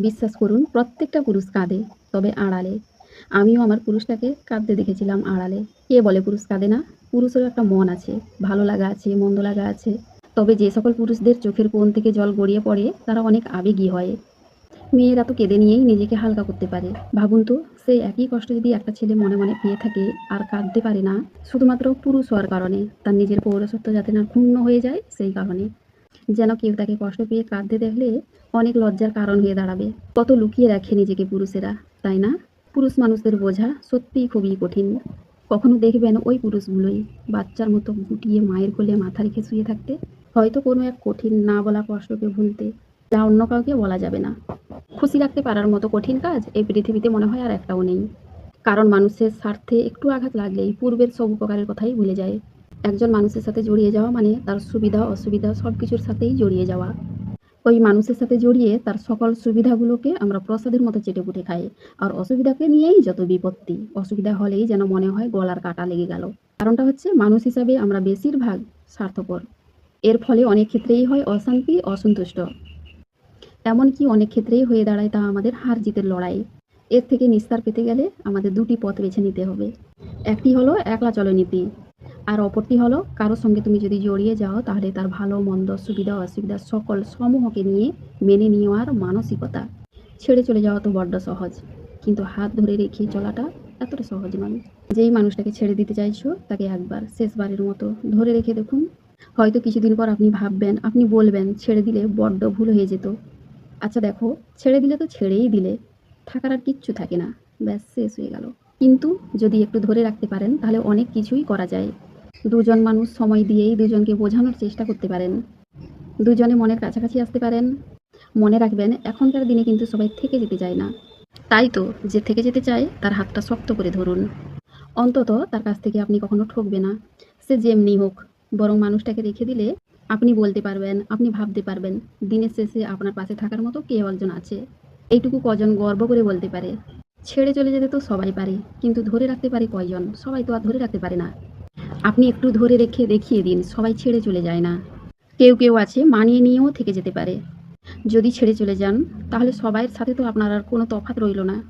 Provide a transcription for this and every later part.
বিশ্বাস করুন, প্রত্যেকটা পুরুষ কাঁদে, তবে আড়ালে। আমিও আমার পুরুষটাকে কাঁদতে দেখেছিলাম আড়ালে। কে বলে পুরুষ কাঁদে না? পুরুষেরও একটা মন আছে, ভালো লাগা আছে, মন্দ লাগা আছে। তবে যে সকল পুরুষদের চোখের কোণ থেকে জল গড়িয়ে পড়ে, তারা অনেক আবেগী হয়। মেয়েরা তো কেঁদে নিয়েই নিজেকে হালকা করতে পারে। ভাবুন তো সেই একই কষ্ট যদি একটা ছেলে মনে মনে পেয়ে থাকে, আর কাঁদতে পারে না, শুধুমাত্র পুরুষ হওয়ার কারণে। তার নিজের পৌরসত্ব যাতে না ক্ষুণ্ণ হয়ে যায়, সেই কারণে। যেন কেউ তাকে কষ্ট পেয়ে কাঁদতে দেখলে অনেক লজ্জার কারণ হয়ে দাঁড়াবে। কত লুকিয়ে রাখে নিজেকে পুরুষেরা, তাই না? পুরুষ মানুষদের বোঝা সত্যিই খুবই কঠিন। কখনো দেখবেন ওই পুরুষগুলোই বাচ্চার মতো গুটিয়ে মায়ের কোলে মাথা রেখে শুয়ে থাকতে হয়তো কোনো এক কঠিন না বলা কষ্টকে ভুলতে যা অন্য কাউকে বলা যাবে না। খুশি রাখতে পারার মতো কঠিন কাজ এই পৃথিবীতে মনে হয় আর একটাও নেই। কারণ মানুষের স্বার্থে একটু আঘাত লাগলেই পূর্বের সব উপকারের কথাই ভুলে যায়। একজন মানুষের সাথে জড়িয়ে যাওয়া মানে তার সুবিধা, অসুবিধা সব কিছুর সাথেই জড়িয়ে যাওয়া। ওই মানুষের সাথে জড়িয়ে তার সকল সুবিধাগুলোকে আমরা প্রসাদের মতো চেটে পুটে খাই। আর অসুবিধাকে নিয়েই যত বিপত্তি, অসুবিধা হলেই যেন মনে হয় গলার কাটা লেগে গেল। কারণটা হচ্ছে মানুষ হিসাবে আমরা বেশিরভাগ স্বার্থপর। এর ফলে অনেক ক্ষেত্রেই হয় অশান্তি, অসন্তুষ্ট। এমনকি অনেক ক্ষেত্রেই হয়ে দাঁড়ায় তা আমাদের হার জিতের লড়াই। এর থেকে নিস্তার পেতে গেলে আমাদের দুটি পথ বেছে নিতে হবে। একটি হলো একলা চলনীতি। আর অপরটি হলো কারোর সঙ্গে তুমি যদি জড়িয়ে যাও, তাহলে তার ভালো, মন্দ, সুবিধা, অসুবিধা সকল সমূহকে নিয়ে মেনে নেওয়ার মানসিকতা। ছেড়ে চলে যাওয়া তো বড্ড সহজ। কিন্তু হাত ধরে রেখে চলাটা এতটা সহজ নয়। যেই মানুষটাকে ছেড়ে দিতে চাইছো, তাকে একবার, শেষবারের মতো ধরে রেখে দেখুন। হয়তো কিছুদিন পর আপনি ভাববেন, আপনি বলবেন, ছেড়ে দিলে বড্ড ভুল হয়ে যেত। আচ্ছা দেখো, ছেড়ে দিলে তো ছেড়েই দিলে। থাকার আর কিচ্ছু থাকে না। ব্যাস, শেষ হয়ে গেল। কিন্তু যদি একটু ধরে রাখতে পারেন, তাহলে অনেক কিছুই করা যায়। দুজন মানুষ সময় দিয়েই দুজনকে বোঝানোর চেষ্টা করতে পারেন। দুজনে মনের কাছাকাছি আসতে পারেন। মনে রাখবেন, এখনকার দিনে কিন্তু সবাই থেকে যেতে চায় না। তাই তো, যে থেকে যেতে চায়, তার হাতটা শক্ত করে ধরুন। অন্তত তার কাছ থেকে আপনি কখনো ঠকবে না। সে যেমনি হোক, বরং মানুষটাকে রেখে দিলে আপনি বলতে পারবেন, আপনি ভাবতে পারবেন, দিনের শেষে আপনার পাশে থাকার মতো কেউ একজন আছে। এইটুকু কজন গর্ব করে বলতে পারে। ছেড়ে চলে যেতে তো সবাই পারে, কিন্তু ধরে রাখতে পারে কয়জন? সবাই তো আর ধরে রাখতে পারে না। আপনি একটু ধরে রেখে দেখিয়ে দিন, সবাই ছেড়ে চলে যায় না। কেউ কেউ আছে, মানিয়ে নিয়েও থেকে যেতে পারে। যদি ছেড়ে চলে যান, তাহলে সবাইয়ের সাথে তো আপনার আর কোনো তফাৎ রইল না।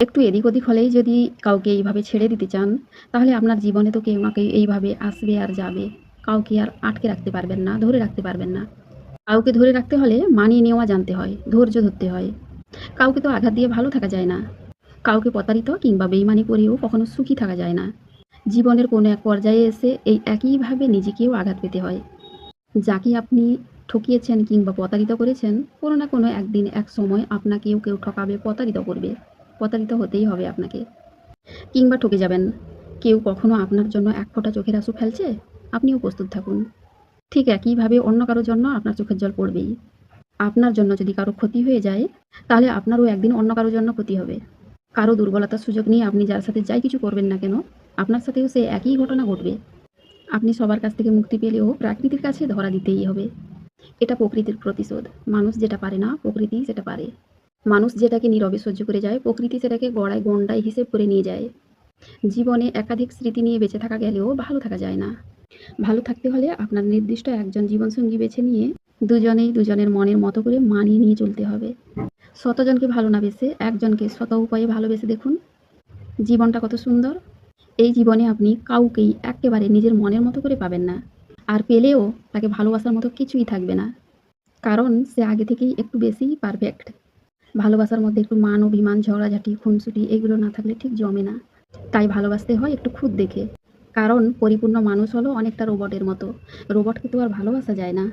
একটু এদিক ওদিক হলেই যদি কাউকে এইভাবে ছেড়ে দিতে চান, তাহলে আপনার জীবনে তো কেউ না কেউ এইভাবে আসবে আর যাবে। কাউকে আর আটকে রাখতে পারবেন না, ধরে রাখতে পারবেন না। কাউকে ধরে রাখতে হলে মানিয়ে নেওয়া জানতে হয়, ধৈর্য ধরতে হয়। কাউকে তো আঘাত দিয়ে ভালো থাকা যায় না। কাউকে প্রতারিত কিংবা বেইমানি করেও কখনো সুখী থাকা যায় না। জীবনের কোনো এক পর্যায়ে এসে এই একইভাবে নিজেকেও আঘাত পেতে হয়। যাকে আপনি ঠকিয়েছেন কিংবা প্রতারিত করেছেন, কোনো না কোনো একদিন এক সময় আপনাকেও কেউ ঠকাবে, প্রতারিত করবে। প্রতারিত হতেই হবে আপনাকে। কিংবা ঠকে যাবেন। কেউ কখনো আপনার জন্য এক ফোঁটা চোখের আঁসু ফেলছে? আপনিও প্রস্তুত থাকুন। ঠিক একইভাবে অন্য কারোর জন্য আপনার চোখের জল পড়বেই। আপনার জন্য যদি কারও ক্ষতি হয়ে যায়, তাহলে আপনারও একদিন অন্য কারোর জন্য ক্ষতি হবে। কারও দুর্বলতার সুযোগ নিয়ে আপনি যার সাথে যাই কিছু করবেন না কেন আপনার সাথেও সে একই ঘটনা ঘটবে। আপনি সবার কাছ থেকে মুক্তি পেলেও প্রাকৃতির কাছে ধরা দিতেই হবে। এটা প্রকৃতির প্রতিশোধ। মানুষ যেটা পারে না, প্রকৃতি সেটা পারে। মানুষ যেটাকে নীরবে সহ্য করে যায়, প্রকৃতি সেটাকে গড়ায় গন্ডায় হিসেব করে নিয়ে যায়। জীবনে একাধিক স্মৃতি নিয়ে বেঁচে থাকা গেলেও ভালো থাকা যায় না। ভালো থাকতে হলে আপনার নির্দিষ্ট একজন জীবনসঙ্গী বেছে নিয়ে দুজনেই দুজনের মনের মতো করে মানিয়ে নিয়ে চলতে হবে। শতজনকে ভালো না বেসে একজনকে শত উপায়ে ভালোবেসে দেখুন। জীবনটা কত সুন্দর। এই জীবনে আপনি কাউকেই একেবারে নিজের মনের মতো করে পাবেন না। আর পেলেও তাকে ভালোবাসার মতো কিছুই থাকবে না। কারণ সে আগে থেকেই একটু বেশিই পারফেক্ট ভালোবাসার মধ্যে একটু মান, অভিমান, ঝগড়াঝাটি, খুনসুটি এগুলো না থাকলে ঠিক জমে না। তাই ভালোবাসতে হয় একটু খুদ দেখে। কারণ পরিপূর্ণ মানুষ হলো অনেকটা রোবটের মতো। রোবটকে তো আর ভালোবাসা যায় না।